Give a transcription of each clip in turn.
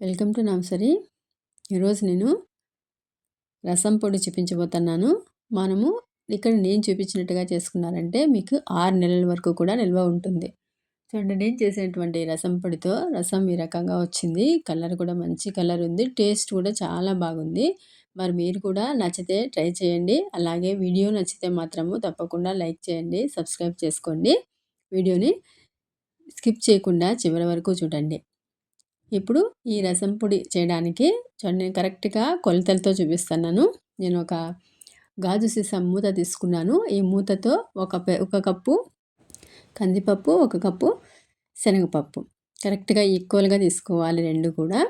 Welcome to nursery ఈరోజు నేను రసం పొడి చూపించబోతున్నాను. మనము ఇక్కడ నేను చూపించినట్టుగా చేసుకున్నారంటే మీకు ఆరు నెలల వరకు కూడా నిల్వ ఉంటుంది. చూడండి నేను చేసినటువంటి రసం పొడితో రసం ఈ రకంగా వచ్చింది. కలర్ కూడా మంచి కలర్ ఉంది. టేస్ట్ కూడా చాలా బాగుంది. మరి మీరు కూడా నచ్చితే ట్రై చేయండి. అలాగే వీడియో నచ్చితే మాత్రము తప్పకుండా లైక్ చేయండి సబ్స్క్రైబ్ చేసుకోండి. వీడియోని స్కిప్ చేయకుండా చివరి వరకు చూడండి. ఇప్పుడు ఈ రసం పొడి చేయడానికి నేను కరెక్ట్గా కొలతలతో చూపిస్తున్నాను. నేను ఒక గాజు సీసా మూత తీసుకున్నాను. ఈ మూతతో ఒక ఒక కప్పు కందిపప్పు ఒక కప్పు శనగపప్పు. కరెక్ట్గా ఈక్వల్గా తీసుకోవాలి రెండు కూడా.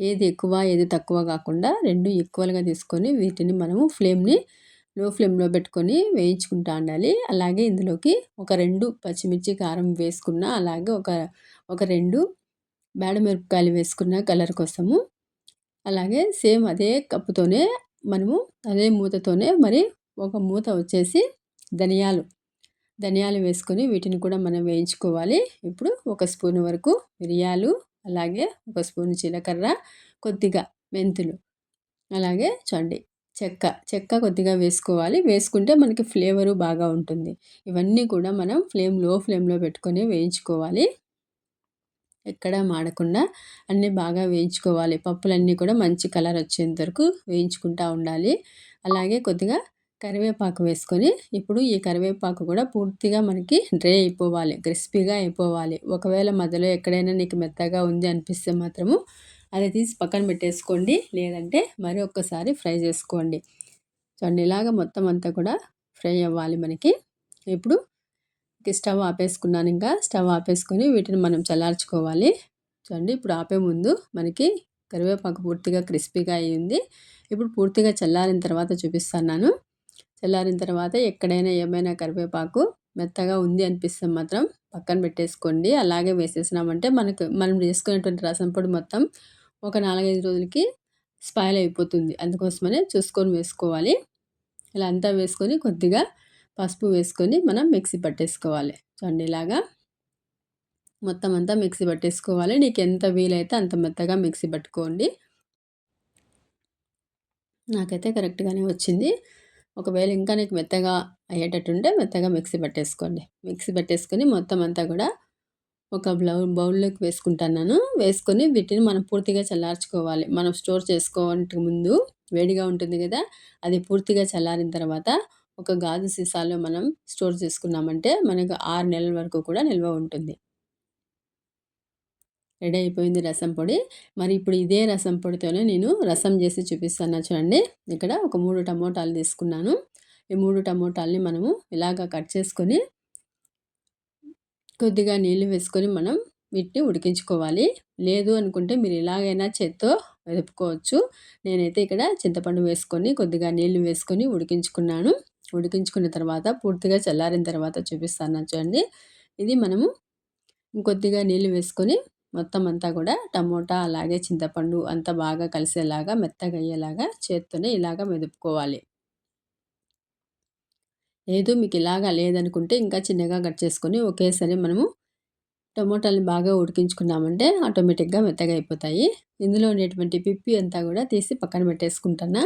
ఏది ఎక్కువ ఏది తక్కువ కాకుండా రెండు ఈక్వల్గా తీసుకొని వీటిని మనము ఫ్లేమ్ని లో ఫ్లేమ్లో పెట్టుకొని వేయించుకుంటా ఉండాలి. అలాగే ఇందులోకి ఒక రెండు పచ్చిమిర్చి కారం వేసుకున్న అలాగే ఒక ఒక రెండు మిరపకాయలు వేసుకున్న కలర్ కోసము. అలాగే సేమ్ అదే కప్పుతోనే మనము అదే మూతతోనే మరి ఒక మూత వచ్చేసి ధనియాలు. ధనియాలు వేసుకొని వీటిని కూడా మనం వేయించుకోవాలి. ఇప్పుడు ఒక స్పూన్ వరకు మిరియాలు అలాగే ఒక స్పూన్ జీలకర్ర కొద్దిగా మెంతులు అలాగే చండి చెక్క. చెక్క కొద్దిగా వేసుకోవాలి. వేసుకుంటే మనకి ఫ్లేవరు బాగా ఉంటుంది. ఇవన్నీ కూడా మనం ఫ్లేమ్లో ఫ్లేమ్లో పెట్టుకొని వేయించుకోవాలి. ఎక్కడ మాడకుండా అన్నీ బాగా వేయించుకోవాలి. పప్పులన్నీ కూడా మంచి కలర్ వచ్చేంత వరకు వేయించుకుంటూ ఉండాలి. అలాగే కొద్దిగా కరివేపాకు వేసుకొని ఇప్పుడు ఈ కరివేపాకు కూడా పూర్తిగా మనకి డ్రై అయిపోవాలి. క్రిస్పీగా అయిపోవాలి. ఒకవేళ మధ్యలో ఎక్కడైనా నీకు మెత్తగా ఉంది అనిపిస్తే మాత్రము అది తీసి పక్కన పెట్టేసుకోండి. లేదంటే మరి ఒక్కసారి ఫ్రై చేసుకోండి. చూడండి ఇలాగ మొత్తం అంతా కూడా ఫ్రై అవ్వాలి మనకి. ఇప్పుడు స్టవ్ ఆపేసుకున్నాను ఇంకా. స్టవ్ ఆపేసుకొని వీటిని మనం చల్లార్చుకోవాలి. చూడండి ఇప్పుడు ఆపే ముందు మనకి కరివేపాకు పూర్తిగా క్రిస్పీగా అయ్యింది. ఇప్పుడు పూర్తిగా చల్లారిన తర్వాత చూపిస్తున్నాను. చల్లారిన తర్వాత ఎక్కడైనా ఏమైనా కరివేపాకు మెత్తగా ఉంది అనిపిస్తే మాత్రం పక్కన పెట్టేసుకోండి. అలాగే వేసేసినామంటే మనకు మనం చేసుకునేటువంటి రసం పొడి మొత్తం ఒక నాలుగైదు రోజులకి స్పాయిల్ అయిపోతుంది. అందుకోసమనే చూసుకొని వేసుకోవాలి. ఇలా అంతా వేసుకొని కొద్దిగా పసుపు వేసుకొని మనం మిక్సీ పట్టేసుకోవాలి. చూడండి ఇలాగా మొత్తం అంతా మిక్సీ పట్టేసుకోవాలి. నీకు ఎంత వీలైతే అంత మెత్తగా మిక్సీ పట్టుకోండి. నాకైతే కరెక్ట్గానే వచ్చింది. ఒకవేళ ఇంకా నీకు మెత్తగా అయ్యేటట్టుంటే మెత్తగా మిక్సీ పట్టేసుకోండి. మిక్సీ పట్టేసుకొని మొత్తం అంతా కూడా ఒక బ్లౌ బౌల్లోకి వేసుకుంటున్నాను వేసుకొని వీటిని మనం పూర్తిగా చల్లార్చుకోవాలి. మనం స్టోర్ చేసుకోవడానికి ముందు వేడిగా ఉంటుంది కదా అది పూర్తిగా చల్లారిన తర్వాత ఒక గాజు సీసాలో మనం స్టోర్ చేసుకున్నామంటే మనకు ఆరు నెలల వరకు కూడా నిల్వ ఉంటుంది. రెడీ అయిపోయింది రసం పొడి. మరి ఇప్పుడు ఇదే రసం పొడితోనే నేను రసం చేసి చూపిస్తాను. చూడండి ఇక్కడ ఒక మూడు టమోటాలు తీసుకున్నాను. ఈ మూడు టమోటాలని మనము ఇలాగ కట్ చేసుకొని కొద్దిగా నీళ్ళు వేసుకొని మనం వీటిని ఉడికించుకోవాలి. లేదు అనుకుంటే మీరు ఎలాగైనా చేత్తో వెదుపుకోవచ్చు. నేనైతే ఇక్కడ చింతపండు వేసుకొని కొద్దిగా నీళ్ళు వేసుకొని ఉడికించుకున్నాను. ఉడికించుకున్న తర్వాత పూర్తిగా చల్లారిన తర్వాత చూపిస్తాను చూడండి. ఇది మనము ఇంకొద్దిగా నీళ్ళు వేసుకొని మొత్తం అంతా కూడా టమోటా అలాగే చింతపండు అంతా బాగా కలిసేలాగా మెత్తగా అయ్యేలాగా చేత్తోనే ఇలాగ మెదుపుకోవాలి. లేదు మీకు ఇలాగా లేదనుకుంటే ఇంకా చిన్నగా కట్ చేసుకొని ఒకేసారి మనము టమోటాలను బాగా ఉడికించుకున్నామంటే ఆటోమేటిక్గా మెత్తగా అయిపోతాయి. ఇందులో ఉండేటువంటి పిప్పి అంతా కూడా తీసి పక్కన పెట్టేసుకుంటున్నా.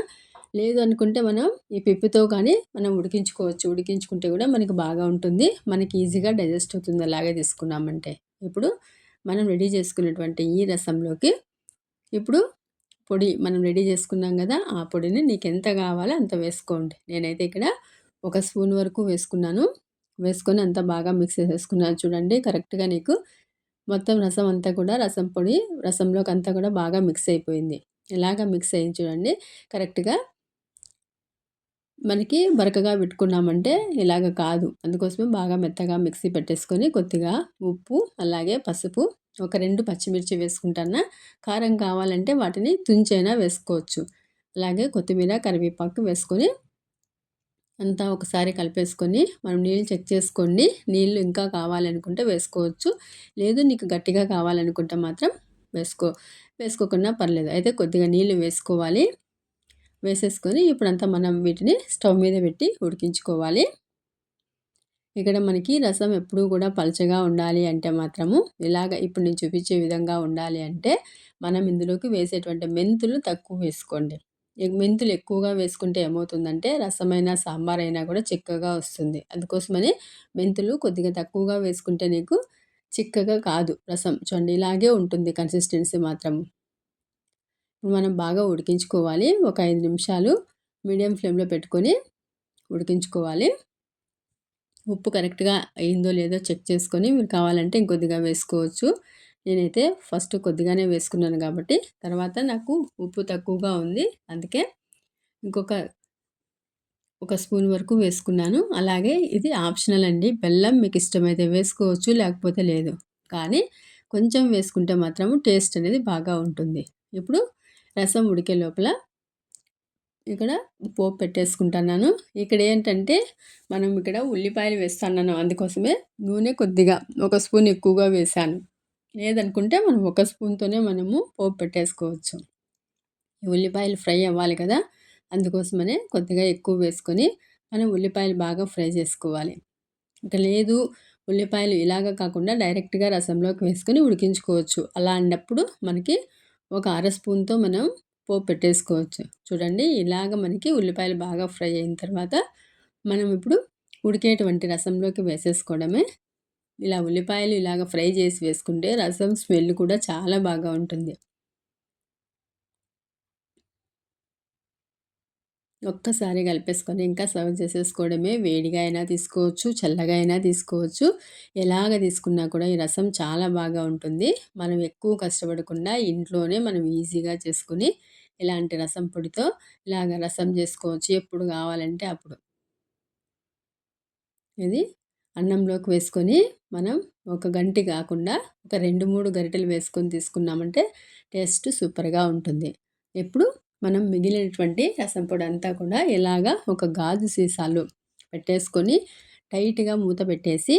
లేదు అనుకుంటే మనం ఈ పిప్పితో కానీ మనం ఉడికించుకోవచ్చు. ఉడికించుకుంటే కూడా మనకి బాగా ఉంటుంది. మనకి ఈజీగా డైజెస్ట్ అవుతుంది అలాగే తీసుకున్నామంటే. ఇప్పుడు మనం రెడీ చేసుకున్నటువంటి ఈ రసంలోకి ఇప్పుడు పొడి మనం రెడీ చేసుకున్నాం కదా ఆ పొడిని నీకు ఎంత కావాలో అంత వేసుకోండి. నేనైతే ఇక్కడ ఒక స్పూన్ వరకు వేసుకున్నాను. వేసుకొని అంతా బాగా మిక్స్ చేసేసుకున్నాను. చూడండి కరెక్ట్గా నీకు మొత్తం రసం అంతా కూడా రసం పొడి రసంలోకి అంతా కూడా బాగా మిక్స్ అయిపోయింది. ఇలాగ మిక్స్ అయ్యి చూడండి కరెక్ట్గా మనకి బరకగా పెట్టుకున్నామంటే ఇలాగ కాదు. అందుకోసమే బాగా మెత్తగా మిక్సీ పెట్టేసుకొని కొద్దిగా ఉప్పు అలాగే పసుపు ఒక రెండు పచ్చిమిర్చి వేసుకుంటానా. కారం కావాలంటే వాటిని తుంచైనా వేసుకోవచ్చు. అలాగే కొత్తిమీర కరివేపాకు వేసుకొని అంతా ఒకసారి కలిపేసుకొని మనం నీళ్ళు చెక్ చేసుకోండి. నీళ్ళు ఇంకా కావాలనుకుంటే వేసుకోవచ్చు. లేదు నీకు గట్టిగా కావాలనుకుంటే మాత్రం వేసుకో వేసుకోకుండా పర్లేదు. అయితే కొద్దిగా నీళ్ళు వేసుకోవాలి. వేసేసుకొని ఇప్పుడంతా మనం వీటిని స్టవ్ మీద పెట్టి ఉడికించుకోవాలి. ఇక్కడ మనకి రసం ఎప్పుడూ కూడా పలచగా ఉండాలి అంటే మాత్రము ఇలాగ ఇప్పుడు నేను చూపించే విధంగా ఉండాలి అంటే మనం ఇందులోకి వేసేటువంటి మెంతులు తక్కువ వేసుకోండి. మెంతులు ఎక్కువగా వేసుకుంటే ఏమవుతుందంటే రసమైన సాంబార్ అయినా కూడా చిక్కగా వస్తుంది. అందుకోసమని మెంతులు కొద్దిగా తక్కువగా వేసుకుంటే నీకు చిక్కగా కాదు. రసం చూడండి ఇలాగే ఉంటుంది కన్సిస్టెన్సీ మాత్రం మనం బాగా ఉడికించుకోవాలి. ఒక ఐదు నిమిషాలు మీడియం ఫ్లేమ్లో పెట్టుకొని ఉడికించుకోవాలి. ఉప్పు కరెక్ట్గా అయిందో లేదో చెక్ చేసుకొని మీరు కావాలంటే ఇంకొద్దిగా వేసుకోవచ్చు. నేనైతే ఫస్ట్ కొద్దిగానే వేసుకున్నాను కాబట్టి తర్వాత నాకు ఉప్పు తక్కువగా ఉంది. అందుకే ఇంకొక ఒక స్పూన్ వరకు వేసుకున్నాను. అలాగే ఇది ఆప్షనల్ అండి. బెల్లం మీకు ఇష్టమైతే వేసుకోవచ్చు లేకపోతే లేదు. కానీ కొంచెం వేసుకుంటే మాత్రం టేస్ట్ అనేది బాగా ఉంటుంది. ఇప్పుడు రసం ఉడికే లోపల ఇక్కడ పోపు పెట్టేసుకుంటున్నాను. ఇక్కడ ఏంటంటే మనం ఇక్కడ ఉల్లిపాయలు వేస్తున్నాను అందుకోసమే. నూనె కొద్దిగా ఒక స్పూన్ ఎక్కువగా వేసాను లేదనుకుంటే మనం ఒక స్పూన్తోనే మనము పోపు పెట్టేసుకోవచ్చు. ఉల్లిపాయలు ఫ్రై అవ్వాలి కదా అందుకోసమనే కొద్దిగా ఎక్కువ వేసుకొని మనం ఉల్లిపాయలు బాగా ఫ్రై చేసుకోవాలి. ఇంకా లేదు ఉల్లిపాయలు ఇలాగ కాకుండా డైరెక్ట్గా రసంలోకి వేసుకొని ఉడికించుకోవచ్చు. అలా అన్నప్పుడు మనకి ఒక అర స్పూన్తో మనం పోపు పెట్టేసుకోవచ్చు. చూడండి ఇలాగ మనకి ఉల్లిపాయలు బాగా ఫ్రై అయిన తర్వాత మనం ఇప్పుడు ఉడికేటువంటి రసంలోకి వేసేసుకోవడమే. ఇలా ఉల్లిపాయలు ఇలాగ ఫ్రై చేసి వేసుకుంటే రసం స్మెల్ కూడా చాలా బాగా ఉంటుంది. ఒక్కసారి కలిపేసుకొని ఇంకా సర్వ్ చేసేసుకోవడమే. వేడిగా అయినా తీసుకోవచ్చు చల్లగా అయినా తీసుకోవచ్చు. ఎలాగ తీసుకున్నా కూడా ఈ రసం చాలా బాగా ఉంటుంది. మనం ఎక్కువ కష్టపడకుండా ఇంట్లోనే మనం ఈజీగా చేసుకుని ఇలాంటి రసం పొడితో ఇలాగ రసం చేసుకోవచ్చు. ఎప్పుడు కావాలంటే అప్పుడు. ఇది అన్నంలోకి వేసుకొని మనం ఒక గంటి కాకుండా ఒక రెండు మూడు గరిటెలు వేసుకొని తీసుకున్నామంటే టేస్ట్ సూపర్గా ఉంటుంది. ఎప్పుడు? మనం మిగిలినటువంటి రసం పొడి అంతా కూడా ఇలాగా ఒక గాజు సీసాలు పెట్టేసుకొని టైట్గా మూత పెట్టేసి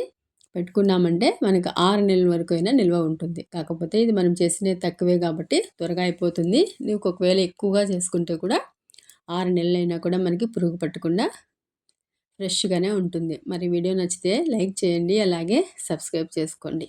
పెట్టుకున్నామంటే మనకు ఆరు నెలల వరకు అయినా నిల్వ ఉంటుంది. కాకపోతే ఇది మనం చేసినది తక్కువే కాబట్టి త్వరగా అయిపోతుంది. నీకు ఒకవేళ ఎక్కువగా చేసుకుంటే కూడా ఆరు నెలలైనా కూడా మనకి పురుగు పట్టకుండా ఫ్రెష్గానే ఉంటుంది. మరి వీడియో నచ్చితే లైక్ చేయండి అలాగే సబ్స్క్రైబ్ చేసుకోండి.